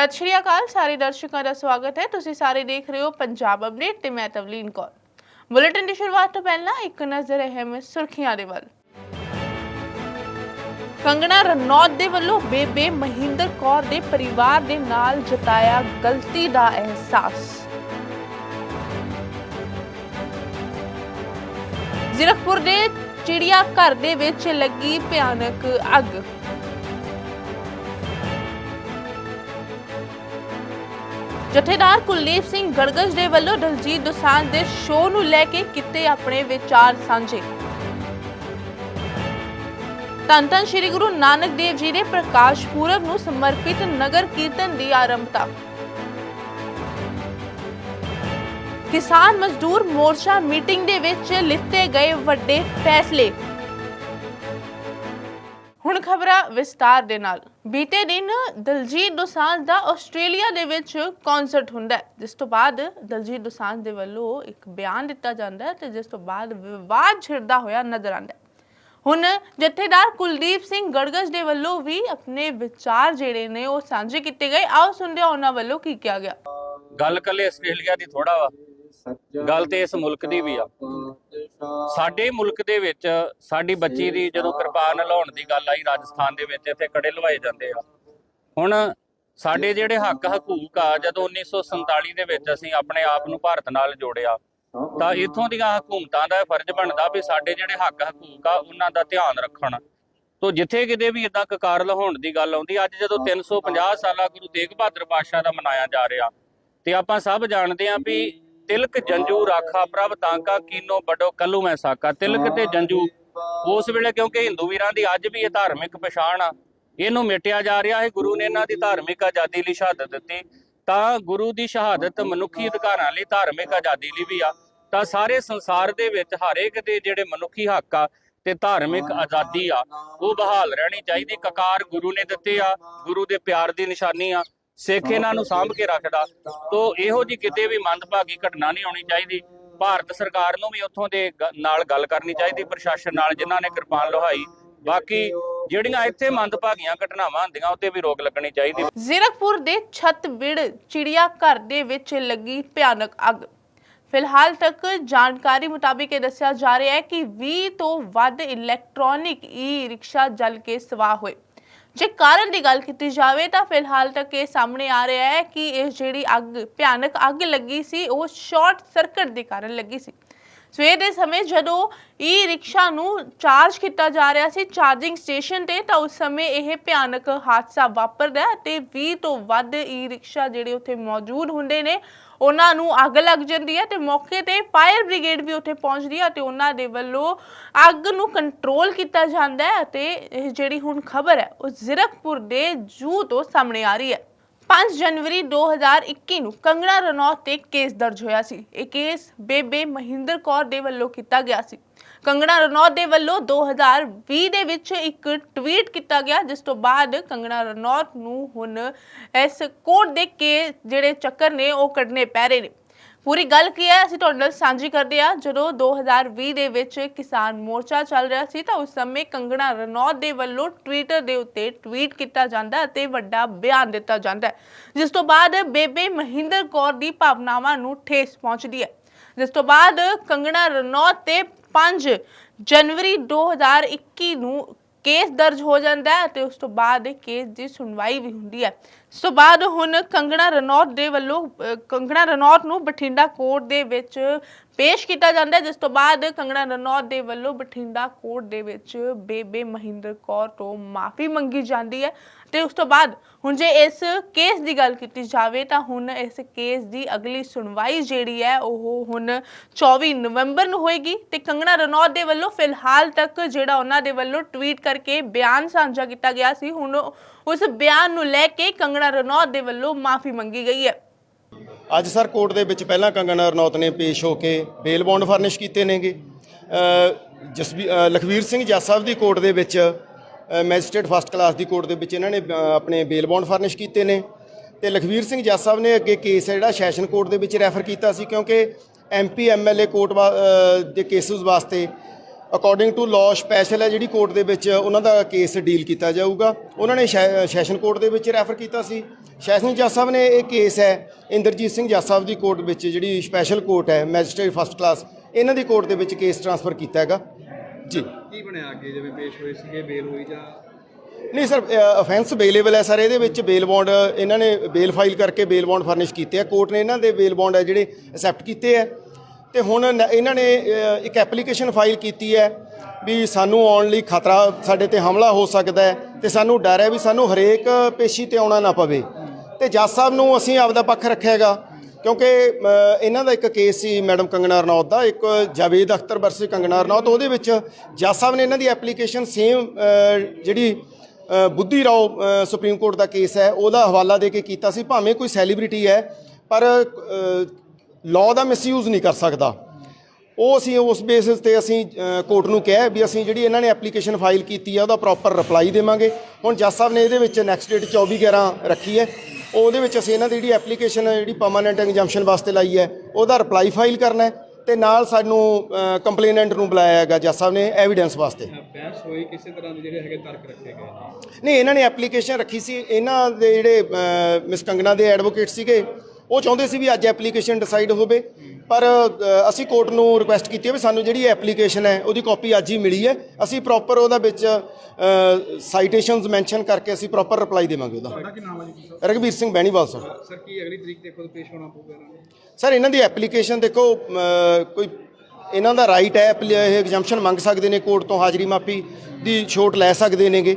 ਸਤਿ ਸ਼੍ਰੀ ਅਕਾਲ, ਸਾਰੇ ਦਰਸ਼ਕਾਂ ਦਾ ਸਵਾਗਤ ਹੈ। ਤੁਸੀਂ ਸਾਰੇ ਦੇਖ ਰਹੇ ਹੋ ਪੰਜਾਬ ਅਪਡੇਟ ਤੇ ਮੈਂ ਤਵਲੀਨ ਕੌਰ। ਬੁਲੇਟਿਨ ਦੀ ਸ਼ੁਰੂਆਤ ਤੋਂ ਪਹਿਲਾਂ ਇੱਕ ਨਜ਼ਰ ਅਹਿਮ ਸੁਰਖੀਆਂ ਦੇ ਵੱਲ। ਕੰਗਣਾ ਰਣੌਤ ਦੇ ਵੱਲੋਂ ਬੇਬੇ ਮਹਿੰਦਰ ਕੌਰ ਦੇ ਪਰਿਵਾਰ ਦੇ ਨਾਲ ਜਤਾਇਆ ਗਲਤੀ ਦਾ ਅਹਿਸਾਸ। ਜ਼ੀਰਕਪੁਰ ਦੇ ਚਿੜੀਆ ਘਰ ਦੇ ਵਿੱਚ ਲੱਗੀ ਭਿਆਨਕ ਅੱਗ। ਜਥੇਦਾਰ ਕੁਲਦੀਪ ਸਿੰਘ ਗੜਗੜ ਦੇ ਵੱਲੋਂ ਦਲਜੀਤ ਦੋਸਾਂਝ ਦੇ ਸ਼ੋਅ ਨੂੰ ਲੈ ਕੇ ਕੀਤੇ ਆਪਣੇ ਵਿਚਾਰ ਸਾਂਝੇ। ਧੰਨ ਧੰਨ ਸ੍ਰੀ ਗੁਰੂ ਨਾਨਕ ਦੇਵ ਜੀ ਦੇ ਪ੍ਰਕਾਸ਼ ਪੁਰਬ ਨੂੰ ਸਮਰਪਿਤ ਨਗਰ ਕੀਰਤਨ ਦੀ ਆਰੰਭਤਾ। ਕਿਸਾਨ ਮਜ਼ਦੂਰ ਮੋਰਚਾ ਮੀਟਿੰਗ ਦੇ ਵਿੱਚ ਲਿੱਤੇ ਗਏ ਵੱਡੇ ਫੈਸਲੇ। ਹੁਣ ਖਬਰਾਂ ਵਿਸਤਾਰ ਦੇ ਨਾਲ। ਬੀਤੇ ਦਿਨ ਦਲਜੀਤ ਦੋਸਾਂਝ ਦਾ ਆਸਟ੍ਰੇਲੀਆ ਦੇ ਵਿੱਚ ਕਨਸਰਟ ਹੁੰਦਾ ਹੈ, ਜਿਸ ਤੋਂ ਬਾਅਦ ਦਲਜੀਤ ਦੋਸਾਂਝ ਦੇ ਵੱਲੋਂ ਇੱਕ ਬਿਆਨ ਦਿੱਤਾ ਜਾਂਦਾ ਹੈ ਤੇ ਜਿਸ ਤੋਂ ਬਾਅਦ ਵਿਵਾਦ ਛਿੜਦਾ ਹੋਇਆ ਨਜ਼ਰ ਆਉਂਦਾ ਹੈ। ਹੁਣ ਜਥੇਦਾਰ ਕੁਲਦੀਪ ਸਿੰਘ ਗੜਗੜ ਦੇ ਵੱਲੋਂ ਵੀ ਆਪਣੇ ਵਿਚਾਰ ਜਿਹੜੇ ਨੇ ਉਹ ਸਾਂਝੇ ਕੀਤੇ ਗਏ। ਆਓ ਸੁਣਦੇ ਹਾਂ ਉਹਨਾਂ ਵੱਲੋਂ ਕੀ ਕਿਹਾ ਗਿਆ। ਗੱਲ ਕੱਲੇ ਆਸਟ੍ਰੇਲੀਆ ਦੀ ਥੋੜਾ ਵਾ। ਗੱਲ ਤੇ ਇਸ ਮੁਲਕ ਦੀ ਵੀ ਆ। ਸਾਡੇ ਮੁਲਕ ਦੇ ਵਿੱਚ ਸਾਡੀ ਬੱਚੀ ਦੀ ਜਦੋਂ ਕਿਰਪਾਨ ਲਾਉਣ ਦੀ ਗੱਲ ਆਈ ਰਾਜਸਥਾਨ ਦੇ ਵਿੱਚ ਇੱਥੇ ਕੜੇ ਲਵਾਏ ਜਾਂਦੇ ਆ। ਹੁਣ ਸਾਡੇ ਜਿਹੜੇ ਹੱਕ ਹਕੂਕ ਆ ਜਦੋਂ 1947 ਦੇ ਵਿੱਚ ਅਸੀਂ ਆਪਣੇ ਆਪ ਨੂੰ ਭਾਰਤ ਨਾਲ ਜੋੜਿਆ ਤਾਂ ਇਥੋਂ ਦੀਆਂ ਹਕੂਮਤਾਂ ਦਾ ਫਰਜ਼ ਬਣਦਾ ਵੀ ਸਾਡੇ ਜਿਹੜੇ ਹੱਕ ਹਕੂਕ ਆ ਉਹਨਾਂ ਦਾ ਧਿਆਨ ਰੱਖਣ। ਤੋ ਜਿੱਥੇ ਕਿਤੇ ਵੀ ਇਦਾਂ ਕਕਾਰ ਲਾਉਣ ਦੀ ਗੱਲ ਆਉਂਦੀ ਅੱਜ ਜਦੋਂ 350 ਸਾਲਾ ਗੁਰੂ ਤੇਗ ਬਹਾਦਰ ਪਾਤਸ਼ਾਹ ਦਾ ਮਨਾਇਆ ਜਾ ਰਿਹਾ ਤੇ ਆਪਾਂ ਸਭ ਜਾਣਦੇ ਆਂ ਵੀ ਤਿਲਕ ਜੰਜੂ ਰਾਖਾ ਪ੍ਰਭ ਤਾਂਕਾ ਕੀਨੋ ਬੜੋ ਕੱਲੂ ਮੈਂ ਸਾਕਾ। ਤਿਲਕ ਤੇ ਜੰਜੂ, ਉਸ ਵੇਲੇ ਕਿਉਂਕਿ ਹਿੰਦੂ ਵੀਰਾਂ ਦੀ ਅੱਜ ਵੀ ਇਹ ਧਾਰਮਿਕ ਪਛਾਣ ਆ। ਇਹਨੂੰ ਮਿਟਿਆ ਜਾ ਰਿਹਾ ਹੈ, ਗੁਰੂ ਨੇ ਇਹਨਾਂ ਦੀ ਧਾਰਮਿਕ ਆਜ਼ਾਦੀ ਲਈ ਸ਼ਹਾਦਤ ਦਿੱਤੀ। ਤਾਂ ਗੁਰੂ ਦੀ ਸ਼ਹਾਦਤ ਮਨੁੱਖੀ ਅਧਿਕਾਰਾਂ ਲਈ ਧਾਰਮਿਕ ਆਜ਼ਾਦੀ ਲਈ ਵੀ ਆ। ਤਾਂ ਸਾਰੇ ਸੰਸਾਰ ਦੇ ਵਿੱਚ ਹਰੇਕ ਦੇ ਜਿਹੜੇ ਮਨੁੱਖੀ ਹੱਕ ਆ ਤੇ ਧਾਰਮਿਕ ਆਜ਼ਾਦੀ ਆ, ਉਹ ਬਹਾਲ ਰਹਿਣੀ ਚਾਹੀਦੀ। ਕਕਾਰ ਗੁਰੂ ਨੇ ਦਿੱਤੇ ਆ, ਗੁਰੂ ਦੇ ਪਿਆਰ ਦੀ ਨਿਸ਼ਾਨੀ ਆ। ਸਿੱਖ ਇਹਨਾਂ ਨੂੰ ਸਾਂਭ ਕੇ ਰੱਖਦਾ। ਤੋ ਇਹੋ ਜੀ ਕਿਤੇ ਵੀ ਮੰਦਭਾਗੀ ਘਟਨਾ ਨਹੀਂ ਆਉਣੀ ਚਾਹੀਦੀ। ਭਾਰਤ ਸਰਕਾਰ ਨੂੰ ਵੀ ਉੱਥੋਂ ਦੇ ਨਾਲ ਗੱਲ ਕਰਨੀ ਚਾਹੀਦੀ ਪ੍ਰਸ਼ਾਸਨ ਨਾਲ ਜਿਨ੍ਹਾਂ ਨੇ ਕਿਰਪਾਨ ਲੋਹਾਈ। ਬਾਕੀ ਜਿਹੜੀਆਂ ਇੱਥੇ ਮੰਦਭਾਗੀਆਂ ਘਟਨਾਵਾਂ ਹੁੰਦੀਆਂ ਉੱਤੇ ਵੀ ਰੋਕ ਲੱਗਣੀ ਚਾਹੀਦੀ। ਜ਼ੀਰਕਪੁਰ ਦੇ ਛੱਤਬਿੜ ਚਿੜੀਆ ਘਰ ਦੇ ਵਿੱਚ ਲੱਗੀ ਭਿਆਨਕ ਅੱਗ। ਫਿਲਹਾਲ ਤੱਕ ਜਾਣਕਾਰੀ ਮੁਤਾਬਿਕ ਇਹ ਦੱਸਿਆ ਜਾ ਰਿਹਾ ਹੈ ਕਿ 20 ਤੋਂ ਵੱਧ ਇਲੈਕਟ੍ਰੋਨਿਕ ਈ ਰਿਕਸ਼ਾ ਜਲ ਕੇ ਸਵਾਹ ਹੋਏ। ਜੇ ਕਾਰਨ ਦੀ ਗੱਲ ਕੀਤੀ ਜਾਵੇ ਤਾਂ ਫਿਲਹਾਲ ਤੱਕ ਇਹ ਸਾਹਮਣੇ ਆ ਰਿਹਾ ਹੈ ਕਿ ਇਹ ਜਿਹੜੀ ਅੱਗ, ਭਿਆਨਕ ਅੱਗ ਲੱਗੀ ਸੀ, ਉਹ ਸ਼ਾਰਟ ਸਰਕਟ ਦੇ ਕਾਰਨ ਲੱਗੀ ਸੀ। ਸਵੇਰ ਦੇ ਸਮੇਂ ਜਦੋਂ ਈ ਰਿਕਸ਼ਾ ਨੂੰ ਚਾਰਜ ਕੀਤਾ ਜਾ ਰਿਹਾ ਸੀ ਚਾਰਜਿੰਗ ਸਟੇਸ਼ਨ ਤੇ, ਤਾਂ ਉਸ ਸਮੇਂ ਇਹ ਭਿਆਨਕ ਹਾਦਸਾ ਵਾਪਰਦਾ ਹੈ ਤੇ 20 ਤੋਂ ਵੱਧ ਈ ਰਿਕਸ਼ਾ ਜਿਹੜੇ ਉੱਥੇ ਮੌਜੂਦ ਹੁੰਦੇ ਨੇ, ਉਹਨਾਂ ਨੂੰ ਅੱਗ ਲੱਗ ਜਾਂਦੀ ਹੈ ਤੇ ਮੌਕੇ ਤੇ ਫਾਇਰ ਬ੍ਰਿਗੇਡ ਵੀ ਉੱਥੇ ਪਹੁੰਚਦੀ ਹੈ ਤੇ ਉਹਨਾਂ ਦੇ ਵੱਲੋਂ ਅੱਗ ਨੂੰ ਕੰਟਰੋਲ ਕੀਤਾ ਜਾਂਦਾ ਹੈ ਤੇ ਇਹ ਜਿਹੜੀ ਹੁਣ ਖਬਰ ਹੈ, ਉਹ ਜ਼ੀਰਕਪੁਰ ਦੇ ਜੂ ਤੋਂ ਸਾਹਮਣੇ ਆ ਰਹੀ ਹੈ। 5 ਜਨਵਰੀ 2021 ਨੂੰ ਕੰਗਣਾ ਰਣੌਤ ਤੇ ਕੇਸ ਦਰਜ ਹੋਇਆ ਸੀ। ਇਹ ਕੇਸ ਬੇਬੇ ਮਹਿੰਦਰ ਕੌਰ ਦੇ ਵੱਲੋਂ ਕੀਤਾ ਗਿਆ ਸੀ। ਕੰਗਣਾ ਰਣੌਤ ਦੇ ਵੱਲੋਂ 2020 ਦੇ ਵਿੱਚ ਇੱਕ ਟਵੀਟ ਕੀਤਾ ਗਿਆ, ਜਿਸ ਤੋਂ ਬਾਅਦ ਕੰਗਣਾ ਰਣੌਤ ਨੂੰ ਹੁਣ ਇਸ ਕੋਰਟ ਦੇ ਕੇ ਜਿਹੜੇ ਚੱਕਰ ਨੇ ਉਹ ਕੱਢਨੇ ਪੈ ਰਹੇ ਨੇ। ਪੂਰੀ ਗੱਲ ਕੀ ਹੈ? ਅਸੀਂ ਤੁਹਾਡੇ ਨਾਲ ਸਾਂਝੀ ਕਰਦੇ ਆ ਜਦੋਂ 2020 ਦੇ ਵਿੱਚ ਕਿਸਾਨ ਮੋਰਚਾ ਚੱਲ ਰਿਹਾ ਸੀ ਤਾਂ ਉਸ ਸਮੇਂ ਕੰਗਣਾ ਰਣੌਤ ਦੇ ਵੱਲੋਂ ਟਵਿੱਟਰ ਦੇ ਉੱਤੇ ਟਵੀਟ ਕੀਤਾ ਜਾਂਦਾ ਅਤੇ ਵੱਡਾ ਬਿਆਨ ਦਿੱਤਾ ਜਾਂਦਾ ਹੈ, ਜਿਸ ਤੋਂ ਬਾਅਦ ਬੇਬੇ ਮਹਿੰਦਰ ਕੌਰ ਦੀ ਭਾਵਨਾਵਾਂ ਨੂੰ ਠੇਸ ਪਹੁੰਚਦੀ ਹੈ। ਜਿਸ ਤੋਂ ਬਾਅਦ ਕੰਗਣਾ ਰਣੌਤ ਤੇ 5 ਜਨਵਰੀ 2021 ਨੂੰ ਕੇਸ ਦਰਜ ਹੋ ਜਾਂਦਾ ਹੈ ਤੇ ਉਸ ਤੋਂ ਬਾਅਦ ਕੇਸ ਦੀ ਸੁਣਵਾਈ ਵੀ ਹੁੰਦੀ ਹੈ। ਇਸ ਤੋਂ ਬਾਅਦ ਹੁਣ ਕੰਗਣਾ ਰਣੌਤ ਦੇ ਵੱਲੋਂ ਅਹ, ਕੰਗਣਾ ਰਣੌਤ ਨੂੰ ਬਠਿੰਡਾ ਕੋਰਟ ਦੇ ਵਿੱਚ ਪੇਸ਼ ਕੀਤਾ ਜਾਂਦਾ ਹੈ ਜਿਸ ਤੋਂ ਬਾਅਦ ਕੰਗਣਾ ਰਣੌਤ ਦੇ ਵੱਲੋਂ ਬਠਿੰਡਾ ਕੋਰਟ ਦੇ ਵਿੱਚ ਬੇਬੇ ਮਹਿੰਦਰ ਕੌਰ ਤੋਂ ਮਾਫੀ ਮੰਗੀ ਜਾਂਦੀ ਹੈ। ਤੇ ਉਸ ਤੋਂ ਬਾਅਦ ਹੁਣ ਜੇ ਇਸ ਕੇਸ ਦੀ ਗੱਲ ਕੀਤੀ ਜਾਵੇ ਤਾਂ ਹੁਣ ਇਸ ਕੇਸ ਦੀ ਅਗਲੀ ਸੁਣਵਾਈ ਜਿਹੜੀ ਹੈ ਉਹ ਹੁਣ 24 ਨਵੰਬਰ ਨੂੰ ਹੋਏਗੀ ਤੇ ਕੰਗਣਾ ਰਣੌਤ ਦੇ ਵੱਲੋਂ ਫਿਲਹਾਲ ਤੱਕ ਜਿਹੜਾ ਉਹਨਾਂ ਦੇ ਵੱਲੋਂ ਟਵੀਟ ਕਰਕੇ ਬਿਆਨ ਸਾਂਝਾ ਕੀਤਾ ਗਿਆ ਸੀ ਹੁਣ ਉਸ ਬਿਆਨ ਨੂੰ ਲੈ ਕੇ ਕੰਗਣਾ ਰਣੌਤ ਦੇ ਵੱਲੋਂ ਮਾਫੀ ਮੰਗੀ ਗਈ ਹੈ। ਅੱਜ ਸਰ ਕੋਰਟ ਦੇ ਵਿੱਚ ਪਹਿਲਾਂ ਕੰਗਣਾ ਰਣੌਤ ਨੇ ਪੇਸ਼ ਹੋ ਕੇ ਬੇਲ ਬੌਂਡ ਫਰਨਿਸ਼ ਕੀਤੇ ਨੇਗੇ। ਅ, ਜਸਵੀ ਲਖਵੀਰ ਸਿੰਘ ਜੱਜ ਸਾਹਿਬ ਦੀ ਕੋਰਟ ਦੇ ਵਿੱਚ ਮੈਜਿਸਟ੍ਰੇਟ ਫਸਟ ਕਲਾਸ ਦੀ ਕੋਰਟ ਦੇ ਵਿੱਚ ਇਹਨਾਂ ਨੇ ਆਪਣੇ ਬੇਲ ਬੌਂਡ ਫਰਨਿਸ਼ ਕੀਤੇ ਨੇ। ਤੇ ਲਖਵੀਰ ਸਿੰਘ ਜੱਜ ਸਾਹਿਬ ਨੇ ਅੱਗੇ ਕੇਸ ਹੈ ਜਿਹੜਾ ਸੈਸ਼ਨ ਕੋਰਟ ਦੇ ਵਿੱਚ ਰੈਫਰ ਕੀਤਾ ਸੀ ਕਿਉਂਕਿ ਐਮਪੀ ਐਮਐਲਏ ਕੋਰਟ ਵਾ- ਦੇ ਕੇਸਿਸ ਵਾਸਤੇ ਅਕੋਰਡਿੰਗ ਟੂ ਲਾਅ ਸਪੈਸ਼ਲ ਹੈ ਜਿਹੜੀ ਕੋਰਟ ਦੇ ਵਿੱਚ ਉਹਨਾਂ ਦਾ ਕੇਸ ਡੀਲ ਕੀਤਾ ਜਾਊਗਾ। ਉਹਨਾਂ ਨੇ ਸੈ- ਸੈਸ਼ਨ ਕੋਰਟ ਦੇ ਵਿੱਚ ਰੈਫਰ ਕੀਤਾ ਸੀ। ਸੈਸ਼ਨ ਜੱਜ ਸਾਹਿਬ ਨੇ ਇਹ ਕੇਸ ਹੈ ਇੰਦਰਜੀਤ ਸਿੰਘ ਜੱਜ ਸਾਹਿਬ ਦੀ ਕੋਰਟ ਵਿੱਚ ਜਿਹੜੀ ਸਪੈਸ਼ਲ ਕੋਰਟ ਹੈ, ਮੈਜਿਸਟ੍ਰੇਟ ਫਸਟ ਕਲਾਸ, ਇਹਨਾਂ ਦੀ ਕੋਰਟ ਦੇ ਵਿੱਚ ਕੇਸ ਟ੍ਰਾਂਸਫਰ ਕੀਤਾ ਹੈਗਾ। ਜੀ। ਕੀ ਬਣਿਆ ਅੱਗੇ? ਜਿਵੇਂ ਪੇਸ਼ ਹੋਏ ਸੀਗੇ, ਬੇਲ ਹੋਈ ਜਾਂ ਨਹੀਂ ਸਰ ਅਫੈਂਸ ਬੇਲੇਬਲ ਹੈ ਸਰ, ਇਹਦੇ ਵਿੱਚ ਬੇਲ ਬੌਂਡ ਇਹਨਾਂ ਨੇ ਬੇਲ ਫਾਈਲ ਕਰਕੇ ਬੇਲ ਬੌਂਡ ਫਰਨਿਸ਼ ਕੀਤੇ ਆ। ਕੋਰਟ ਨੇ ਇਹਨਾਂ ਦੇ ਬੇਲ ਬੌਂਡ ਹੈ ਜਿਹੜੇ ਅਸੈਪਟ ਕੀਤੇ ਆ। ਤੇ ਹੁਣ ਇਹਨਾਂ ਨੇ ਇੱਕ ਐਪਲੀਕੇਸ਼ਨ ਫਾਈਲ ਕੀਤੀ ਹੈ ਵੀ ਸਾਨੂੰ ਆਉਣ ਲਈ ਖਤਰਾ, ਸਾਡੇ ਤੇ ਹਮਲਾ ਹੋ ਸਕਦਾ ਹੈ ਤੇ ਸਾਨੂੰ ਡਰ ਹੈ ਵੀ ਸਾਨੂੰ ਹਰੇਕ ਪੇਸ਼ੀ ਤੇ ਆਉਣਾ ਨਾ ਪਵੇ। ਤੇ ਜੱਜ ਸਾਹਿਬ ਨੂੰ ਅਸੀਂ ਆਪਦਾ ਪੱਖ ਰੱਖਿਆ ਹੈਗਾ। ਕਿਉਂਕਿ ਇਹਨਾਂ ਦਾ ਇੱਕ ਕੇਸ ਸੀ ਮੈਡਮ ਕੰਗਨਾ ਰਣੌਤ ਦਾ, ਇੱਕ ਜਾਵੇਦ ਅਖਤਰ ਵਰਸੇ ਕੰਗਨਾ ਰਣੌਤ, ਉਹਦੇ ਵਿੱਚ ਜੱਜ ਸਾਹਿਬ ਨੇ ਇਹਨਾਂ ਦੀ ਐਪਲੀਕੇਸ਼ਨ ਸੇਮ ਜਿਹੜੀ ਬੁੱਧੀ ਰਾਓ ਸੁਪਰੀਮ ਕੋਰਟ ਦਾ ਕੇਸ ਹੈ, ਉਹਦਾ ਹਵਾਲਾ ਦੇ ਕੇ ਕੀਤਾ ਸੀ, ਭਾਵੇਂ ਕੋਈ ਸੈਲੀਬ੍ਰਿਟੀ ਹੈ, ਪਰ ਲਾਅ ਦਾ ਮਿਸਯੂਜ਼ ਨਹੀਂ ਕਰ ਸਕਦਾ। ਉਹ ਅਸੀਂ ਉਸ ਬੇਸਿਸ ਤੇ ਅਸੀਂ ਕੋਰਟ ਨੂੰ ਕਿਹਾ ਵੀ ਅਸੀਂ ਜਿਹੜੀ ਇਹਨਾਂ ਨੇ ਐਪਲੀਕੇਸ਼ਨ ਫਾਈਲ ਕੀਤੀ ਹੈ, ਉਹਦਾ ਪ੍ਰੋਪਰ ਰਿਪਲਾਈ ਦੇਵਾਂਗੇ। ਹੁਣ ਜੱਜ ਸਾਹਿਬ ਨੇ ਇਹਦੇ ਵਿੱਚ ਨੈਕਸਟ ਡੇਟ 24 11 ਰੱਖੀ ਹੈ। ਉਹਦੇ ਵਿੱਚ ਅਸੀਂ ਇਹਨਾਂ ਦੀ ਜਿਹੜੀ ਐਪਲੀਕੇਸ਼ਨ ਜਿਹੜੀ ਪਰਮਾਨੈਂਟ ਇੰਜੰਕਸ਼ਨ ਵਾਸਤੇ ਲਾਈ ਹੈ ਉਹਦਾ ਰਿਪਲਾਈ ਫਾਈਲ ਕਰਨਾ ਹੈ ਤੇ ਨਾਲ ਸਾਨੂੰ ਕੰਪਲੇਨੈਂਟ ਨੂੰ ਬੁਲਾਇਆ ਹੈਗਾ ਜੱਜ ਸਾਹਿਬ ਨੇ ਐਵੀਡੈਂਸ ਵਾਸਤੇ। ਬਹਿਸ ਹੋਈ ਕਿਸੇ ਤਰ੍ਹਾਂ ਦੇ ਜਿਹੜੇ ਹੈਗੇ ਤਰਕ ਰੱਖੇ ਗਏ ਨਹੀਂ ਇਹਨਾਂ ਨੇ ਐਪਲੀਕੇਸ਼ਨ ਰੱਖੀ ਸੀ। ਇਹਨਾਂ ਦੇ ਜਿਹੜੇ ਮਿਸ ਕੰਗਨਾ ਦੇ ਐਡਵੋਕੇਟ ਸੀਗੇ ਉਹ ਚਾਹੁੰਦੇ ਸੀ ਵੀ ਅੱਜ ਐਪਲੀਕੇਸ਼ਨ ਡਿਸਾਈਡ ਹੋਵੇ। ਪਰ ਅਸੀਂ ਕੋਰਟ ਨੂੰ ਰਿਕੁਐਸਟ ਕੀਤੀ ਹੈ ਵੀ ਸਾਨੂੰ ਜਿਹੜੀ ਐਪਲੀਕੇਸ਼ਨ ਹੈ ਉਹਦੀ ਕਾਪੀ ਅੱਜ ਹੀ ਮਿਲੀ ਹੈ। ਅਸੀਂ ਪ੍ਰੋਪਰ ਉਹਦਾ ਵਿੱਚ ਸਾਈਟੇਸ਼ਨਸ ਮੈਂਸ਼ਨ ਕਰਕੇ ਅਸੀਂ ਪ੍ਰੋਪਰ ਰਿਪਲਾਈ ਦੇਵਾਂਗੇ ਉਹਦਾ। ਤੁਹਾਡਾ ਕੀ ਨਾਮ ਹੈ ਜੀ? Sir Ragveer Singh Bainiwal sir. Sir ਕੀ ਅਗਲੀ ਤਰੀਕ ਤੇ ਖੁਦ ਪੇਸ਼ ਹੋਣਾ ਪਊਗਾ ਸਰ ਇਹਨਾਂ ਦੀ ਐਪਲੀਕੇਸ਼ਨ ਦੇਖੋ ਕੋਈ ਇਹਨਾਂ ਦਾ ਰਾਈਟ ਹੈ ਇਹ ਐਗਜ਼ੈਂਪਸ਼ਨ ਮੰਗ ਸਕਦੇ ਨੇ ਕੋਰਟ ਤੋਂ ਹਾਜ਼ਰੀ ਮਾਫੀ ਦੀ ਛੋਟ ਲੈ ਸਕਦੇ ਨੇਗੇ।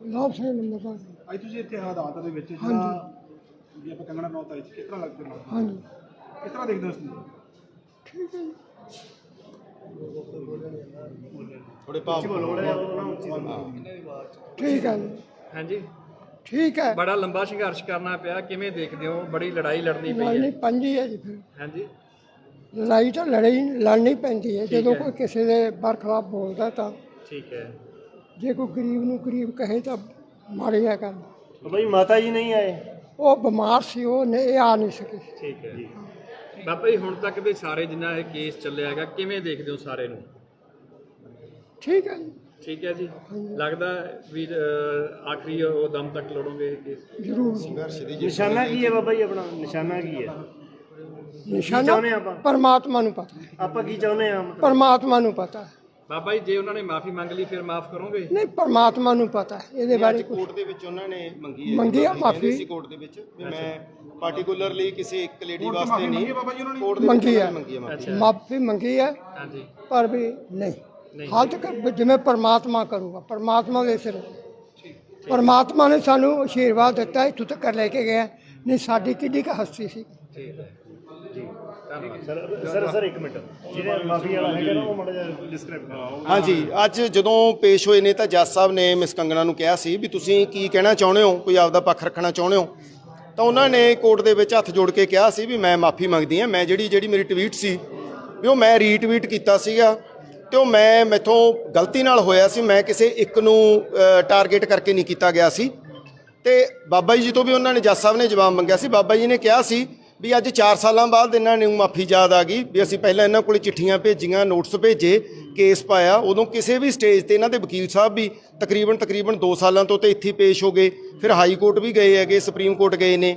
ਲਾਭ ਸਿੰਘ ਨੰਬਰ ਅੱਜ ਤੁਸੀਂ ਇੱਥੇ ਹਾਲਾਤ ਦੇ ਵਿੱਚ ਜਿਹੜਾ ਵੀ ਆਪਾਂ ਕੰਗਣਾ ਨੌਤ ਆਈ ਸੀ ਕਿਸ ਤਰ੍ਹਾਂ ਲੱਗਦੇ ਹੋ ਹਾਂਜੀ। ਕਿਸ ਤਰ੍ਹਾਂ ਦੇਖਦੇ ਹੋ ਇਸ ਨੂੰ? ਠੀਕ ਹੈ ਜੀ। ਥੋੜੇ ਭਾਵ ਠੀਕ ਹੈ ਜੀ। ਹਾਂਜੀ। ਠੀਕ ਹੈ। ਬੜਾ ਲੰਬਾ ਸੰਘਰਸ਼ ਕਰਨਾ ਪਿਆ ਕਿਵੇਂ ਦੇਖਦੇ ਹੋ? ਬੜੀ ਲੜਾਈ ਲੜਨੀ ਪਈ ਲੜਨੀ ਹੈ ਪੰਜੀ ਹੈ ਜੀ ਫਿਰ। ਹਾਂਜੀ। ਲੜਾਈ ਤਾਂ ਲੜੀ ਲੜਨੀ ਪੈਂਦੀ ਹੈ। ਜਦੋਂ ਕੋਈ ਕਿਸੇ ਦੇ ਬਰਖਲਾਫ ਬੋਲਦਾ ਤਾਂ। ਠੀਕ ਹੈ। ਜੇ ਕੋਈ ਗਰੀਬ ਨੂੰ ਗਰੀਬ ਕਹੇ ਤਾਂ ਹੈ ਗੱਲ ਬਈ ਮਾਤਾ ਜੀ ਨਹੀਂ ਆਏ? ਉਹ ਬਿਮਾਰ ਸੀ ਉਹ ਨੇ ਇਹ ਆ ਨਹੀਂ ਸਕੇ। ਠੀਕ ਹੈ ਬਾਬਾ ਜੀ ਹੁਣ ਤੱਕ ਦੇ ਸਾਰੇ ਜਿੰਨਾ ਇਹ ਕੇਸ ਚੱਲਿਆ ਹੈਗਾ ਕਿਵੇਂ ਦੇਖਦੇ ਹੋ ਸਾਰੇ ਨੂੰ? ਠੀਕ ਹੈ ਜੀ। ਠੀਕ ਹੈ ਜੀ। ਲੱਗਦਾ ਵੀ ਅਹ, ਆਖਰੀ ਉਹ ਦਮ ਤੱਕ ਲੜੋਗੇ ਇਹ ਕੇਸ? ਜ਼ਰੂਰ। ਨਿਸ਼ਾਨਾ ਕੀ ਹੈ ਬਾਬਾ ਜੀ ਆਪਣਾ? ਨਿਸ਼ਾਨਾ ਕੀ ਹੈ? ਨਿਸ਼ਾਨਾ ਚਾਹੁੰਦੇ ਆਪਾਂ? ਪਰਮਾਤਮਾ ਨੂੰ ਪਤਾ। ਹੈ ਆਪਾਂ ਕੀ ਚਾਹੁੰਦੇ ਆ ਪਰਮਾਤਮਾ ਨੂੰ ਪਤਾ। ਹੈ ਬਾਬਾ ਜੀ ਜੇ ਉਹਨਾਂ ਨੇ ਮਾਫੀ ਮੰਗ ਲਈ ਫਿਰ ਮਾਫ ਕਰੋਗੇ? ਨਹੀਂ ਪਰਮਾਤਮਾ ਨੂੰ ਪਤਾ ਹੈ ਇਹਦੇ ਬਾਰੇ ਕੋਰਟ ਦੇ ਵਿੱਚ ਉਹਨਾਂ ਨੇ ਮੰਗੀ ਹੈ। ਮੰਗੀ ਆ ਮਾਫ਼ੀ। ਸੀ ਕੋਰਟ ਦੇ ਵਿੱਚ ਵੀ ਮੈਂ ਪਾਰਟੀਕੂਲਰਲੀ ਕਿਸੇ ਇੱਕ ਲੇਡੀ ਵਾਸਤੇ ਨਹੀਂ ਕੋਰਟ ਦੇ ਵਿੱਚ ਮੰਗੀ ਉਹਨਾਂ ਹੈ ਨੇ ਮੰਗੀ ਹੈ ਮਾਫ਼ੀ। ਮੰਗੀ ਹੈ ਹਾਂਜੀ। ਪਰ ਵੀ ਨਹੀਂ। ਹਾਲ ਤੱਕ ਜਿਵੇਂ ਪਰਮਾਤਮਾ ਕਰੂਗਾ ਪਰਮਾਤਮਾ ਦੇ ਸਿਰ। ਪਰਮਾਤਮਾ ਨੇ ਸਾਨੂੰ ਆਸ਼ੀਰਵਾਦ ਦਿੱਤਾ ਇੱਥੋਂ ਤੱਕ ਲੈ ਕੇ ਗਿਆ। ਨਹੀਂ ਸਾਡੀ ਕਿੱਡੀ ਕੁ ਹਸਤੀ ਸੀ। ਠੀਕ ਹੈ। ਸਰ ਸਰ ਸਰ ਇੱਕ ਮਿੰਟ। ਜਿਹੜੇ ਮਾਫੀ ਵਾਲਾ ਹੈਗਾ ਨਾ, ਉਹ ਮਾੜਾ ਜਿਹਾ ਡਿਸਕ੍ਰਾਈਬ ਕਰੋ। ਹਾਂਜੀ, ਅੱਜ ਜਦੋਂ ਪੇਸ਼ ਹੋਏ ਨੇ ਤਾਂ ਜੱਜ ਸਾਹਿਬ ਨੇ ਮਿਸ ਕੰਗਣਾ ਨੂੰ ਕਿਹਾ ਸੀ ਵੀ ਤੁਸੀਂ ਕੀ ਕਹਿਣਾ ਚਾਹੁੰਦੇ ਹੋ, ਕੋਈ ਆਪਦਾ ਪੱਖ ਰੱਖਣਾ ਚਾਹੁੰਦੇ ਹੋ? ਤਾਂ ਉਹਨਾਂ ਨੇ ਕੋਰਟ ਦੇ ਵਿੱਚ ਹੱਥ ਜੋੜ ਕੇ ਕਿਹਾ ਸੀ ਵੀ ਮੈਂ ਮਾਫੀ ਮੰਗਦੀ ਹਾਂ, ਮੈਂ ਜਿਹੜੀ ਜਿਹੜੀ ਮੇਰੀ ਟਵੀਟ ਸੀ, ਵੀ ਉਹ ਮੈਂ ਰੀਟਵੀਟ ਕੀਤਾ ਸੀਗਾ ਤੇ ਉਹ ਮੈਂ ਮੈਥੋਂ ਗਲਤੀ ਨਾਲ ਹੋਇਆ ਸੀ, ਮੈਂ ਕਿਸੇ ਇੱਕ ਨੂੰ ਟਾਰਗੇਟ ਕਰਕੇ ਨਹੀਂ ਕੀਤਾ ਗਿਆ ਸੀ। ਤੇ ਬਾਬਾ ਜੀ ਤੋਂ ਵੀ ਉਹਨਾਂ ਨੇ, ਜੱਜ ਸਾਹਿਬ ਨੇ ਜਵਾਬ ਮੰਗਿਆ ਸੀ, ਬਾਬਾ ਜੀ ਨੇ ਕਿਹਾ ਸੀ ਵੀ ਅੱਜ 4 ਸਾਲਾਂ ਬਾਅਦ ਇਹਨਾਂ ਨੂੰ ਮਾਫੀ ਯਾਦ ਆ ਗਈ ਵੀ ਅਸੀਂ ਪਹਿਲਾਂ ਇਹਨਾਂ ਕੋਲੇ ਚਿੱਠੀਆਂ ਭੇਜੀਆਂ, ਨੋਟਿਸ ਭੇਜੇ, ਕੇਸ ਪਾਇਆ। ਉਦੋਂ ਕਿਸੇ ਵੀ ਸਟੇਜ ਤੇ ਇਹਨਾਂ ਦੇ ਵਕੀਲ ਸਾਹਿਬ ਵੀ ਤਕਰੀਬਨ ਤਕਰੀਬਨ 2 ਸਾਲਾਂ ਤੋਂ ਤੇ ਇੱਥੇ ਪੇਸ਼ ਹੋ ਗਏ। ਫਿਰ ਹਾਈ ਕੋਰਟ ਵੀ ਗਏ ਹੈਗੇ, ਸੁਪਰੀਮ ਕੋਰਟ ਗਏ ਨੇ।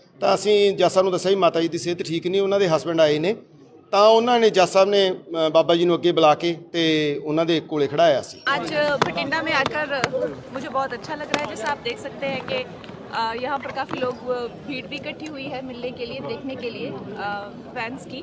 ਤਾਂ ਅਸੀਂ ਜੱਜ ਸਾਹਿਬ ਨੂੰ ਦੱਸਿਆ ਵੀ ਮਾਤਾ ਜੀ ਦੀ ਸਿਹਤ ਠੀਕ ਨਹੀਂ ਉਹਨਾਂ ਦੇ ਹਸਬੰਡ ਆਏ ਨੇ ਤਾਂ ਉਹਨਾਂ ਨੇ ਜੱਜ ਸਾਹਿਬ ਨੇ ਅ, ਬਾਬਾ ਜੀ ਨੂੰ ਅੱਗੇ ਬੁਲਾ ਕੇ ਤੇ ਉਹਨਾਂ ਦੇ ਕੋਲੇ ਖੜਾਇਆ ਸੀ आज बठिंडा में आकर मुझे बहुत अच्छा लग रहा है जैसे आप देख सकते हैं कि अ, यहाँ पर काफ़ी लोग अ, भीड़ भी इकट्ठी हुई है मिलने के लिए देखने के लिए फैंस की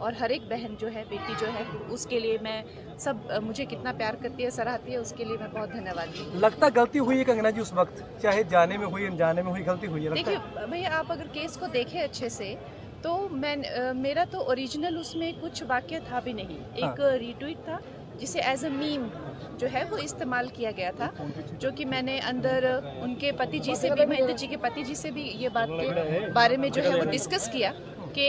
और हर एक बहन जो है बेटी जो है उसके लिए मैं सब मुझे कितना प्यार करती है सराहती है उसके लिए मैं बहुत धन्यवादी हूँ। लगता गलती हुई है कंगना जी उस वक्त? चाहे जाने में हुई अनजाने में हुई गलती हुई है देखिए भैया आप अगर केस को देखें अच्छे से तो मैं मेरा तो ओरिजिनल उसमें कुछ वाक्य था भी नहीं। एक रीट्वीट था जिसे एज अ मीम जो है वो इस्तेमाल किया गया था जो कि मैंने अंदर उनके पति जी से भी महेंद्र जी के पति जी से भी ये बात के बारे में जो है वो डिस्कस किया कि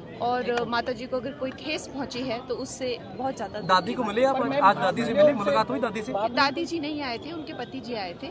और अ, माता जी को अगर कोई ठेस पहुंची है तो उससे बहुत ज़्यादा दुख दादी की को बात मिले आप आज दादी से मिले मुलाकात हुई दादी से दादी जी नहीं आए थे उनके पति जी आए थे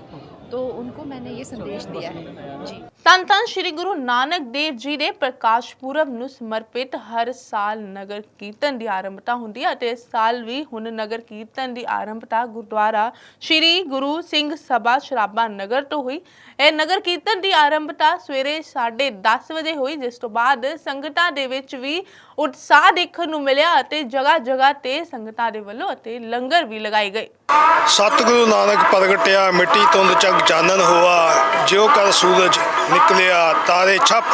तो उनको मैंने ये संदेश दिया है जी ਧੰਨ ਧੰਨ ਸ੍ਰੀ ਗੁਰੂ ਨਾਨਕ ਦੇਵ ਜੀ ਦੇ ਪ੍ਰਕਾਸ਼ ਪੁਰਬ ਨੂੰ ਸਮਰਪਿਤ ਹਰ ਸਾਲ ਨਗਰ ਕੀਰਤਨ ਦੀ ਆਰੰਭਤਾ ਹੁੰਦੀ ਹੈ ਅਤੇ ਇਸ ਸਾਲ ਵੀ ਹੁਣ ਨਗਰ ਕੀਰਤਨ ਦੀ ਆਰੰਭਤਾ ਗੁਰਦੁਆਰਾ ਸ੍ਰੀ ਗੁਰੂ ਸਿੰਘ ਸਭਾ ਸ਼ਰਾਬਾ ਨਗਰ ਤੋਂ ਹੋਈ ਇਹ ਨਗਰ ਕੀਰਤਨ ਦੀ ਆਰੰਭਤਾ ਸਵੇਰੇ 10:30 ਵਜੇ ਹੋਈ ਜਿਸ ਤੋਂ ਬਾਅਦ ਸੰਗਤਾਂ ਦੇ ਵਿੱਚ ਵੀ ਉਤਸ਼ਾਹ ਦੇਖਣ ਨੂੰ ਮਿਲਿਆ ਅਤੇ ਜਗ੍ਹਾ ਜਗ੍ਹਾ ਤੇ ਸੰਗਤਾਂ ਦੇ ਵੱਲੋਂ ਅਤੇ ਲੰਗਰ ਵੀ ਲਗਾਏ ਗਏ ਸਤਿਗੁਰੂ ਨਾਨਕ ਪ੍ਰਗਟਿਆ, ਮਿੱਟੀ ਤੁੰਦ ਚੰਗ ਚਾਨਣ ਹੋਆ, ਜਿਉ ਕਰ ਸੂਰਜ ਨਿਕਲਿਆ, ਤਾਰੇ ਛਪ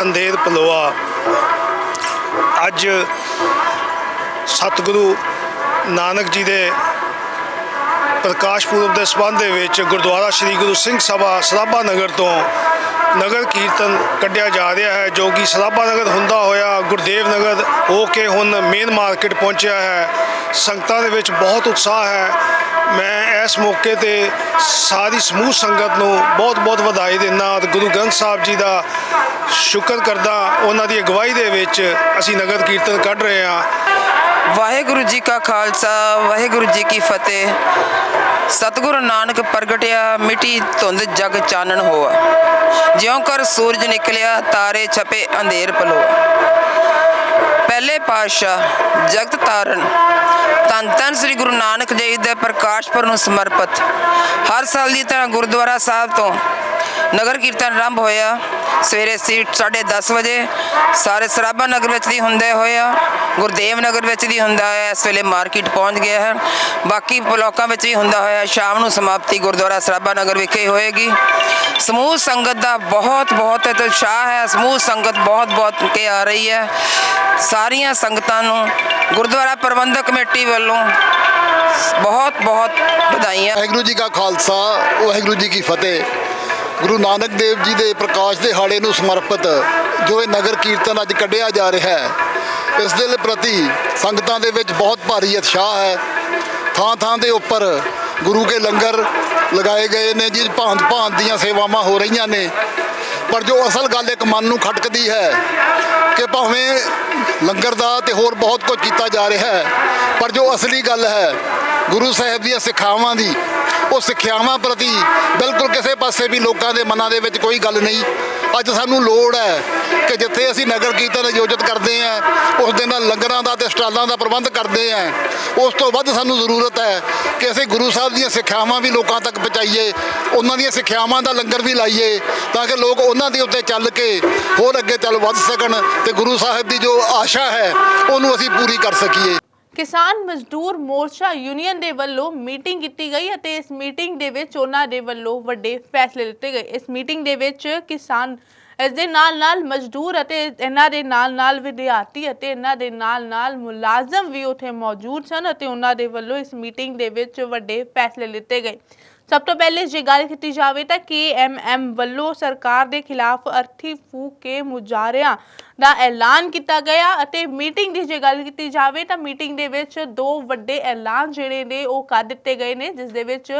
ਅੰਧੇਰ ਪਲੋਆ ਅੱਜ ਸਤਿਗੁਰੂ ਨਾਨਕ ਜੀ ਦੇ ਪ੍ਰਕਾਸ਼ ਪੁਰਬ ਦੇ ਸਬੰਧ ਦੇ ਵਿੱਚ ਗੁਰਦੁਆਰਾ ਸ੍ਰੀ ਗੁਰੂ ਸਿੰਘ ਸਭਾ ਸਰਾਭਾ ਨਗਰ ਤੋਂ ਨਗਰ ਕੀਰਤਨ ਕੱਢਿਆ ਜਾ ਰਿਹਾ ਹੈ, ਜੋ ਕਿ ਸਰਾਭਾ ਨਗਰ ਹੁੰਦਾ ਹੋਇਆ ਗੁਰਦੇਵ ਨਗਰ ਹੋ ਕੇ ਹੁਣ ਮੇਨ ਮਾਰਕੀਟ ਪਹੁੰਚਿਆ ਹੈ। ਸੰਗਤਾਂ ਦੇ ਵਿੱਚ ਬਹੁਤ ਉਤਸ਼ਾਹ ਹੈ। ਮੈਂ ਇਸ ਮੌਕੇ ਤੇ ਸਾਰੀ ਸਮੂਹ ਸੰਗਤ ਨੂੰ ਬਹੁਤ-ਬਹੁਤ ਵਧਾਈ ਦਿੰਦਾ ਅਤੇ ਗੁਰੂ ਗ੍ਰੰਥ ਸਾਹਿਬ ਜੀ ਦਾ ਸ਼ੁਕਰ ਕਰਦਾ ਉਹਨਾਂ ਦੀ ਅਗਵਾਈ ਦੇ ਵਿੱਚ ਅਸੀਂ ਨਗਰ ਕੀਰਤਨ ਕੱਢ ਰਹੇ ਹਾਂ। ਵਾਹਿਗੁਰੂ ਜੀ ਕਾ ਖਾਲਸਾ, ਵਾਹਿਗੁਰੂ ਜੀ ਕੀ ਫਤਿਹ। ਸਤਿਗੁਰੂ ਨਾਨਕ ਪ੍ਰਗਟਿਆ, ਮਿੱਟੀ ਧੁੰਦ ਜਗ ਚਾਨਣ ਹੋਆ। ਜਿਉਂ ਕਰ ਸੂਰਜ ਨਿਕਲਿਆ, ਤਾਰੇ ਛਪੇ, ਅੰਧੇਰ ਪਲੋਆ। ਪਹਿਲੇ ਪਾਤਸ਼ਾਹ ਜਗਤ ਤਾਰਨ ਧੰਨ ਧੰਨ ਸ੍ਰੀ ਗੁਰੂ ਨਾਨਕ ਦੇਵ ਦੇ ਪ੍ਰਕਾਸ਼ ਪੁਰਬ ਨੂੰ ਸਮਰਪਿਤ ਹਰ ਸਾਲ ਦੀ ਤਰ੍ਹਾਂ ਗੁਰਦੁਆਰਾ ਸਾਹਿਬ ਤੋਂ ਨਗਰ ਕੀਰਤਨ ਆਰੰਭ ਹੋਇਆ। ਸਵੇਰੇ ਸੀ 10:30 ਵਜੇ। ਸਾਰੇ ਸਰਾਭਾ ਨਗਰ ਵਿੱਚ ਦੀ ਹੁੰਦੇ ਹੋਇਆ ਗੁਰਦੇਵ ਨਗਰ ਵਿੱਚ ਦੀ ਹੁੰਦਾ ਹੈ। ਇਸ ਵੇਲੇ ਮਾਰਕੀਟ ਪਹੁੰਚ ਗਿਆ ਹੈ। ਬਾਕੀ ਬਲਾਕਾਂ ਵਿੱਚ ਵੀ ਹੁੰਦਾ ਹੋਇਆ। ਸ਼ਾਮ ਨੂੰ ਸਮਾਪਤੀ ਗੁਰਦੁਆਰਾ ਸਰਾਭਾ ਨਗਰ ਵਿਖੇ ਹੋਏਗੀ। ਸਮੂਹ ਸੰਗਤ ਦਾ ਬਹੁਤ ਬਹੁਤ ਉਤਸ਼ਾਹ ਹੈ। ਸਮੂਹ ਸੰਗਤ ਬਹੁਤ ਬਹੁਤ ਕੇ ਆ ਰਹੀ ਹੈ। ਸਾਰੀਆਂ ਸੰਗਤਾਂ ਨੂੰ ਗੁਰਦੁਆਰਾ ਪ੍ਰਬੰਧਕ ਕਮੇਟੀ ਵੱਲੋਂ ਬਹੁਤ ਬਹੁਤ ਵਧਾਈਆਂ। ਵਾਹਿਗੁਰੂ ਜੀ ਕਾ ਖਾਲਸਾ, ਵਾਹਿਗੁਰੂ ਜੀ ਕੀ ਫਤਿਹ। ਗੁਰੂ ਨਾਨਕ ਦੇਵ ਜੀ ਦੇ ਪ੍ਰਕਾਸ਼ ਦਿਹਾੜੇ ਨੂੰ ਸਮਰਪਿਤ ਜੋ ਇਹ ਨਗਰ ਕੀਰਤਨ ਅੱਜ ਕੱਢਿਆ ਜਾ ਰਿਹਾ ਹੈ, ਇਸ ਦੇ ਪ੍ਰਤੀ ਸੰਗਤਾਂ ਦੇ ਵਿੱਚ ਬਹੁਤ ਭਾਰੀ ਉਤਸ਼ਾਹ ਹੈ। ਥਾਂ ਥਾਂ ਦੇ ਉੱਪਰ ਗੁਰੂ ਕੇ ਲੰਗਰ ਲਗਾਏ ਗਏ ਨੇ ਜੀ ਭਾਂਤ ਭਾਂਤ ਦੀਆਂ ਸੇਵਾਵਾਂ ਹੋ ਰਹੀਆਂ ਨੇ। ਪਰ ਜੋ ਅਸਲ ਗੱਲ ਇੱਕ ਮਨ ਨੂੰ ਖਟਕਦੀ ਹੈ ਕਿ ਭਾਵੇਂ ਲੰਗਰ ਦਾ ਤੇ ਹੋਰ ਬਹੁਤ ਕੁਝ ਕੀਤਾ ਜਾ ਰਿਹਾ ਹੈ, ਪਰ ਜੋ ਅਸਲੀ ਗੱਲ ਹੈ ਗੁਰੂ ਸਾਹਿਬ ਦੀਆਂ ਸਿੱਖਿਆਵਾਂ ਦੀ, ਉਹ ਸਿੱਖਿਆਵਾਂ ਪ੍ਰਤੀ ਬਿਲਕੁਲ ਕਿਸੇ ਪਾਸੇ ਵੀ ਲੋਕਾਂ ਦੇ ਮਨਾਂ ਦੇ ਵਿੱਚ ਕੋਈ ਗੱਲ ਨਹੀਂ। ਅੱਜ ਸਾਨੂੰ ਲੋੜ ਹੈ ਕਿ ਜਿੱਥੇ ਅਸੀਂ ਨਗਰ ਕੀਰਤਨ ਆਯੋਜਿਤ ਕਰਦੇ ਹਾਂ, ਉਸ ਦੇ ਨਾਲ ਲੰਗਰਾਂ ਦਾ ਤੇ ਸਟਾਲਾਂ ਦਾ ਪ੍ਰਬੰਧ ਕਰਦੇ ਹਾਂ, ਉਸ ਤੋਂ ਵੱਧ ਸਾਨੂੰ ਜ਼ਰੂਰਤ ਹੈ ਕਿ ਅਸੀਂ ਗੁਰੂ ਸਾਹਿਬ ਦੀਆਂ ਸਿੱਖਿਆਵਾਂ ਵੀ ਲੋਕਾਂ ਤੱਕ ਪਹੁੰਚਾਈਏ, ਉਹਨਾਂ ਦੀਆਂ ਸਿੱਖਿਆਵਾਂ ਦਾ ਲੰਗਰ ਵੀ ਲਾਈਏ, ਤਾਂ ਕਿ ਲੋਕ ਉਹਨਾਂ ਦੇ ਉੱਤੇ ਚੱਲ ਕੇ ਹੋਰ ਅੱਗੇ ਚੱਲ ਵੱਧ ਸਕਣ ਤੇ ਗੁਰੂ ਸਾਹਿਬ ਦੀ ਜੋ ਆਸ਼ਾ ਹੈ, ਉਹਨੂੰ ਅਸੀਂ ਪੂਰੀ ਕਰ ਸਕੀਏ। ਕਿਸਾਨ ਮਜ਼ਦੂਰ ਮੋਰਚਾ ਯੂਨੀਅਨ ਦੇ ਵੱਲੋਂ ਮੀਟਿੰਗ ਕੀਤੀ ਗਈ ਅਤੇ ਇਸ ਮੀਟਿੰਗ ਦੇ ਵਿੱਚ ਉਹਨਾਂ ਦੇ ਵੱਲੋਂ ਵੱਡੇ ਫੈਸਲੇ ਲਿੱਤੇ ਗਏ। ਇਸ ਮੀਟਿੰਗ ਦੇ ਵਿੱਚ ਕਿਸਾਨ ਇਸ ਦੇ ਨਾਲ ਨਾਲ ਮਜ਼ਦੂਰ ਅਤੇ ਇਹਨਾਂ ਦੇ ਨਾਲ ਨਾਲ ਵਿਦਿਆਰਥੀ ਅਤੇ ਇਹਨਾਂ ਦੇ ਨਾਲ ਨਾਲ ਮੁਲਾਜ਼ਮ ਵੀ ਉੱਥੇ ਮੌਜੂਦ ਸਨ ਅਤੇ ਉਹਨਾਂ ਦੇ ਵੱਲੋਂ ਇਸ ਮੀਟਿੰਗ ਦੇ ਵਿੱਚ ਵੱਡੇ ਫੈਸਲੇ ਲਿੱਤੇ ਗਏ। ਸਭ ਤੋਂ ਪਹਿਲੇ ਜੇ ਗੱਲ ਕੀਤੀ ਜਾਵੇ ਤਾਂ KMM ਵੱਲੋਂ ਸਰਕਾਰ ਦੇ ਖਿਲਾਫ ਅਰਥੀ ਫੂਕ ਕੇ ਮੁਜ਼ਾਹਰਿਆਂ ਦਾ ਐਲਾਨ ਕੀਤਾ ਗਿਆ ਅਤੇ ਮੀਟਿੰਗ ਦੀ ਜੇ ਗੱਲ ਕੀਤੀ ਜਾਵੇ ਤਾਂ ਮੀਟਿੰਗ ਦੇ ਵਿੱਚ ਦੋ ਵੱਡੇ ਐਲਾਨ ਜਿਹੜੇ ਨੇ ਉਹ ਕਰ ਦਿੱਤੇ ਗਏ ਨੇ, ਜਿਸ ਦੇ ਵਿੱਚ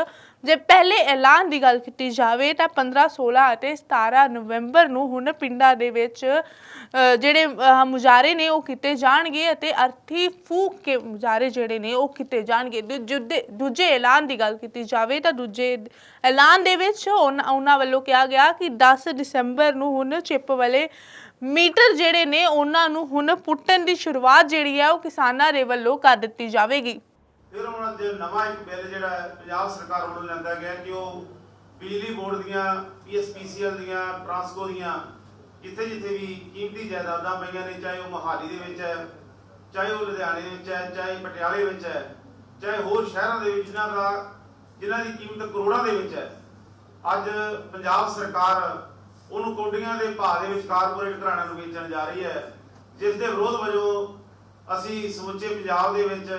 ਜੇ ਪਹਿਲੇ ਐਲਾਨ ਦੀ ਗੱਲ ਕੀਤੀ ਜਾਵੇ ਤਾਂ 15 16 ਅਤੇ 17 ਨਵੰਬਰ ਨੂੰ ਹੁਣ ਪਿੰਡਾਂ ਦੇ ਵਿੱਚ ਜਿਹੜੇ ਅ, ਮੁਜ਼ਾਹਰੇ ਨੇ ਉਹ ਕੀਤੇ ਜਾਣਗੇ ਅਤੇ ਅਰਥੀ ਫੂਕ ਕੇ ਮੁਜ਼ਾਹਰੇ ਜਿਹੜੇ ਨੇ ਉਹ ਕੀਤੇ ਜਾਣਗੇ। ਦੂ- ਦੂਜੇ ਦੂਜੇ ਐਲਾਨ ਦੀ ਗੱਲ ਕੀਤੀ ਜਾਵੇ ਤਾਂ ਦੂਜੇ ਐਲਾਨ ਦੇ ਵਿੱਚ ਉਹਨਾਂ ਉਹਨਾਂ ਵੱਲੋਂ ਕਿਹਾ ਗਿਆ ਕਿ 10 ਦਸੰਬਰ ਨੂੰ ਹੁਣ ਚਿੱਪ ਵਾਲੇ ਮੀਟਰ ਜਿਹੜੇ ਨੇ ਉਹਨਾਂ ਨੂੰ ਹੁਣ ਪੁੱਟਣ ਦੀ ਸ਼ੁਰੂਆਤ ਜਿਹੜੀ ਹੈ ਉਹ ਕਿਸਾਨਾਂ ਦੇ ਵੱਲੋਂ ਕਰ ਦਿੱਤੀ ਜਾਵੇਗੀ। ਫਿਰ ਹੁਣ ਅੱਜ ਨਵਾਂ ਇੱਕ ਬਿੱਲ ਜਿਹੜਾ ਪੰਜਾਬ ਸਰਕਾਰ ਵੱਲੋਂ ਲੈਂਦਾ ਗਿਆ ਕਿ ਉਹ ਬਿਜਲੀ ਬੋਰਡ ਦੀਆਂ ਪੀਐਸਪੀਸੀਐਲ ਦੀਆਂ, ਟਰਾਂਸਕੋ ਦੀਆਂ ਜਿੱਥੇ ਜਿੱਥੇ ਵੀ ਕੀਮਤੀ ਜਾਇਦਾਦਾਂ ਪਈਆਂ ਨੇ, ਚਾਹੇ ਉਹ ਮੋਹਾਲੀ ਦੇ ਵਿੱਚ ਹੈ, ਚਾਹੇ ਉਹ ਲੁਧਿਆਣੇ ਵਿੱਚ ਹੈ, ਚਾਹੇ ਪਟਿਆਲੇ ਵਿੱਚ ਹੈ, ਚਾਹੇ ਹੋਰ ਸ਼ਹਿਰਾਂ ਦੇ ਵਿੱਚ, ਜਿਨ੍ਹਾਂ ਦਾ ਜਿਨ੍ਹਾਂ ਦੀ ਕੀਮਤ ਕਰੋੜਾਂ ਦੇ ਵਿੱਚ ਹੈ, ਅੱਜ ਪੰਜਾਬ ਸਰਕਾਰ ਉਹਨੂੰ ਕੋਡੀਆਂ ਦੇ ਭਾਅ ਦੇ ਵਿੱਚ ਕਾਰਪੋਰੇਟ ਘਰਾਣਿਆਂ ਨੂੰ ਵੇਚਣ ਜਾ ਰਹੀ ਹੈ, ਜਿਸ ਦੇ ਵਿਰੋਧ ਵਜੋਂ ਅਸੀਂ ਸਮੁੱਚੇ ਪੰਜਾਬ ਦੇ ਵਿੱਚ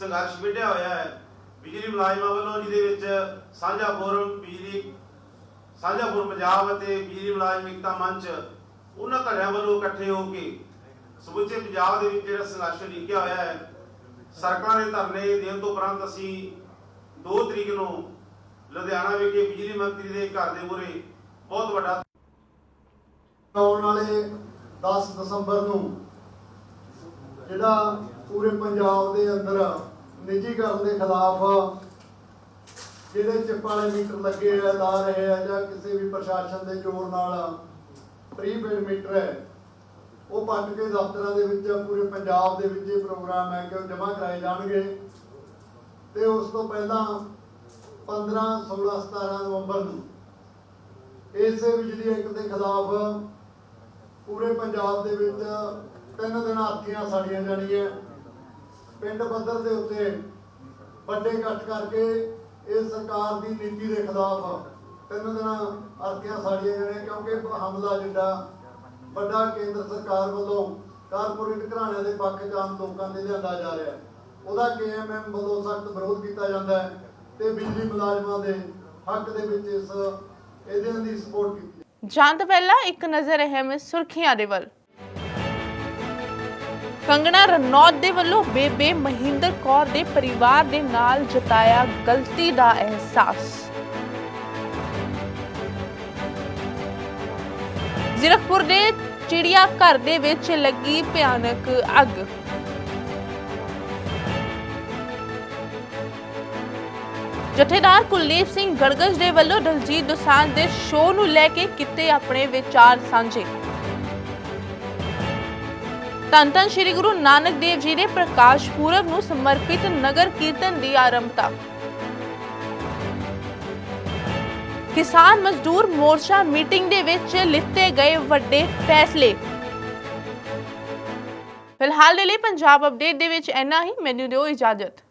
ਸੰਘਰਸ਼ ਵਿੱਢਿਆ ਹੋਇਆ ਹੈ। ਬਿਜਲੀ ਮੁਲਾਜ਼ਮਾਂ ਵੱਲੋਂ ਜਿਹਦੇ ਵਿੱਚ ਸਾਂਝਾ ਬਿਜਲੀ ਸਾਂਝਾ ਪੰਜਾਬ ਅਤੇ ਬਿਜਲੀ ਮੁਲਾਜ਼ਮ ਏਕਤਾ ਮੰਚ, ਉਹਨਾਂ ਧੜਿਆਂ ਵੱਲੋਂ ਇਕੱਠੇ ਹੋ ਕੇ ਸਮੁੱਚੇ ਪੰਜਾਬ ਦੇ ਵਿੱਚ ਜਿਹੜਾ ਸੰਘਰਸ਼ ਲਿਖਿਆ ਹੋਇਆ ਹੈ ਸਰਕਾਰ ਦੇ ਧਰਨੇ ਦੇਣ ਤੋਂ ਉਪਰੰਤ ਅਸੀਂ 2 ਤਰੀਕ ਨੂੰ ਲੁਧਿਆਣਾ ਵਿਖੇ ਬਿਜਲੀ ਮੰਤਰੀ ਦੇ ਘਰ ਦੇ ਮੂਹਰੇ ਬਹੁਤ ਵੱਡਾ ਆਉਣ ਵਾਲੇ 10 ਦਸੰਬਰ ਨੂੰ ਜਿਹੜਾ ਪੂਰੇ ਪੰਜਾਬ ਦੇ ਅੰਦਰ ਨਿੱਜੀਕਰਨ ਦੇ ਖਿਲਾਫ ਜਿਹੜੇ ਚਿੱਪ ਵਾਲੇ ਮੀਟਰ ਲੱਗੇ ਆ, ਲਾ ਰਹੇ ਆ ਜਾਂ ਕਿਸੇ ਵੀ ਪ੍ਰਸ਼ਾਸਨ ਦੇ ਜ਼ੋਰ ਨਾਲ ਪ੍ਰੀਪੇਡ ਮੀਟਰ ਹੈ, ਉਹ ਪੱਟ ਕੇ ਦਫ਼ਤਰਾਂ ਦੇ ਵਿੱਚ ਪੂਰੇ ਪੰਜਾਬ ਦੇ ਵਿੱਚ ਇਹ ਪ੍ਰੋਗਰਾਮ ਹੈ ਕਿ ਉਹ ਜਮ੍ਹਾਂ ਕਰਾਏ ਜਾਣਗੇ। ਤੇ ਉਸ ਤੋਂ ਪਹਿਲਾਂ 15 16 17 ਨਵੰਬਰ ਨੂੰ ਇਸੇ ਬਿਜਲੀ ਐਕਟ ਦੇ ਖਿਲਾਫ ਪੂਰੇ ਪੰਜਾਬ ਦੇ ਵਿੱਚ ਤਿੰਨ ਦਿਨ ਆਰਥੀਆਂ ਸਾੜੀਆਂ ਜਾਣੀਆਂ। ਪਿੰਡ ਪੱਧਰ ਦੇ ਉੱਤੇ ਵੱਡੇ ਇਕੱਠ ਕਰਕੇ ਇਹ ਸਰਕਾਰ ਦੀ ਨੀਤੀ ਦੇ ਖਿਲਾਫ ਤਿੰਨ ਦਿਨ ਆਰਥੀਆਂ ਸਾੜੀਆਂ ਜਾਣੀਆਂ ਕਿਉਂਕਿ ਹਮਲਾ ਜਿਹੜਾ ਵੱਡਾ ਕੇਂਦਰ ਸਰਕਾਰ ਵੱਲੋਂ ਕਾਰਪੋਰੇਟ ਘਰਾਣਿਆਂ ਦੇ ਪੱਖ 'ਚ ਆਮ ਲੋਕਾਂ ਦੇ ਲਿਆਂਦਾ ਜਾ ਰਿਹਾ ਹੈ। ਉਹਦਾ ਕੇਐਮਐਮ ਵੱਲੋਂ ਸਖਤ ਵਿਰੋਧ ਕੀਤਾ ਜਾਂਦਾ ਹੈ ਤੇ ਬਿਜਲੀ ਮੁਲਾਜ਼ਮਾਂ ਦੇ ਹੱਕ ਦੇ ਵਿੱਚ ਇਸ ਇਹਦੇ ਦੀ ਸਪੋਰਟ ਕੀਤੀ। ਜਾਣ ਤੋਂ ਪਹਿਲਾਂ ਇੱਕ ਨਜ਼ਰ ਅਹਿਮ ਸੁਰਖੀਆਂ ਦੇ ਵੱਲ। ਕੰਗਣਾ ਰਣੌਤ ਦੇ ਵੱਲੋਂ ਬੇਬੇ ਮਹਿੰਦਰ ਕੌਰ ਦੇ ਪਰਿਵਾਰ ਦੇ ਨਾਲ ਜਤਾਇਆ ਗਲਤੀ ਦਾ ਅਹਿਸਾਸ। ਜ਼ੀਰਕਪੁਰ ਦੇ ਚਿੜੀਆ ਘਰ ਦੇ ਵਿੱਚ ਲੱਗੀ ਭਿਆਨਕ ਅੱਗ। ਜਥੇਦਾਰ ਕੁਲਦੀਪ ਸਿੰਘ ਗੜਗੜ ਦੇ ਵੱਲੋਂ ਦਲਜੀਤ ਦੋਸਾਂਝ ਦੇ ਸ਼ੋਅ ਨੂੰ ਲੈ ਕੇ ਕੀਤੇ ਆਪਣੇ ਵਿਚਾਰ ਸਾਂਝੇ। ਧੰਨ ਧੰਨ ਸ੍ਰੀ ਗੁਰੂ ਨਾਨਕ ਦੇਵ ਜੀ ਦੇ ਪ੍ਰਕਾਸ਼ ਪੁਰਬ ਨੂੰ ਸਮਰਪਿਤ ਨਗਰ ਕੀਰਤਨ ਦੀ ਆਰੰਭਤਾ। ਕਿਸਾਨ ਮਜ਼ਦੂਰ ਮੋਰਚਾ ਮੀਟਿੰਗ ਦੇ ਵਿੱਚ ਲਿੱਤੇ ਗਏ ਵੱਡੇ ਫੈਸਲੇ। ਫਿਲਹਾਲ ਦੇ ਲਈ ਪੰਜਾਬ ਅਪਡੇਟ ਦੇ ਵਿੱਚ ਇੰਨਾ ਹੀ। ਮੈਨੂੰ ਦਿਓ ਇਜਾਜ਼ਤ।